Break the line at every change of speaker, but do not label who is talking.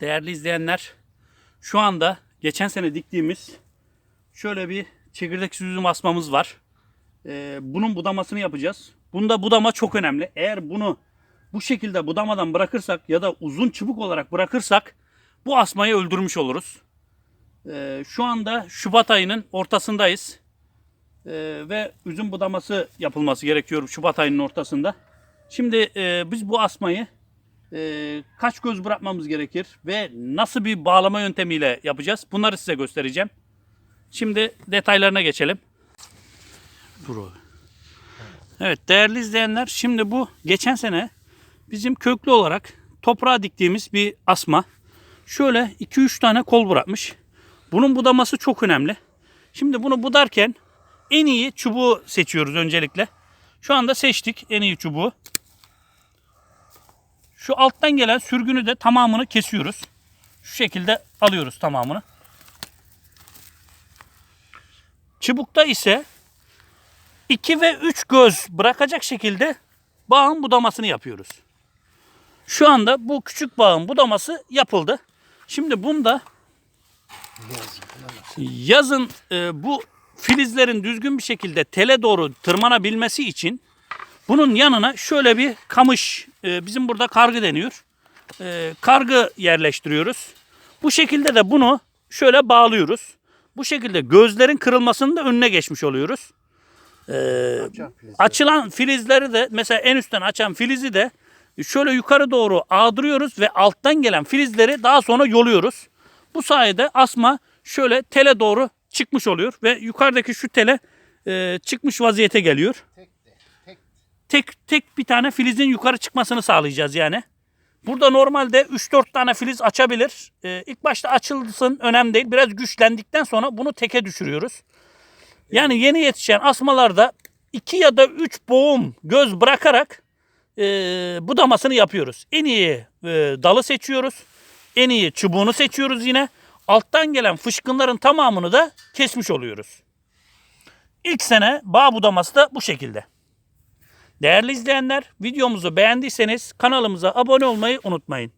Değerli izleyenler, şu anda geçen sene diktiğimiz şöyle bir çekirdek üzüm asmamız var. Ee, bunun budamasını yapacağız. Bunda budama çok önemli. Eğer bunu bu şekilde budamadan bırakırsak ya da uzun çubuk olarak bırakırsak bu asmayı öldürmüş oluruz. Ee, şu anda Şubat ayının ortasındayız. Ee, ve üzüm budaması yapılması gerekiyor Şubat ayının ortasında. Şimdi e, biz bu asmayı e, kaç göz bırakmamız gerekir ve nasıl bir bağlama yöntemiyle yapacağız bunları size göstereceğim. Şimdi detaylarına geçelim. Dur. Evet değerli izleyenler şimdi bu geçen sene bizim köklü olarak toprağa diktiğimiz bir asma. Şöyle 2-3 tane kol bırakmış. Bunun budaması çok önemli. Şimdi bunu budarken en iyi çubuğu seçiyoruz öncelikle. Şu anda seçtik en iyi çubuğu. Şu alttan gelen sürgünü de tamamını kesiyoruz. Şu şekilde alıyoruz tamamını. Çubukta ise 2 ve 3 göz bırakacak şekilde bağın budamasını yapıyoruz. Şu anda bu küçük bağın budaması yapıldı. Şimdi bunda yazın e, bu filizlerin düzgün bir şekilde tele doğru tırmanabilmesi için bunun yanına şöyle bir kamış, e, bizim burada kargı deniyor. E, kargı yerleştiriyoruz. Bu şekilde de bunu şöyle bağlıyoruz. Bu şekilde gözlerin kırılmasının da önüne geçmiş oluyoruz. E, açılan filizleri de mesela en üstten açan filizi de şöyle yukarı doğru ağdırıyoruz ve alttan gelen filizleri daha sonra yoluyoruz. Bu sayede asma şöyle tele doğru çıkmış oluyor ve yukarıdaki şu tele e, çıkmış vaziyete geliyor. Tek tek bir tane filizin yukarı çıkmasını sağlayacağız yani. Burada normalde 3-4 tane filiz açabilir. Ee, ilk başta açılsın önemli değil. Biraz güçlendikten sonra bunu teke düşürüyoruz. Yani yeni yetişen asmalarda 2 ya da 3 boğum göz bırakarak e, budamasını yapıyoruz. En iyi e, dalı seçiyoruz. En iyi çubuğunu seçiyoruz yine. Alttan gelen fışkınların tamamını da kesmiş oluyoruz. İlk sene bağ budaması da bu şekilde. Değerli izleyenler videomuzu beğendiyseniz kanalımıza abone olmayı unutmayın.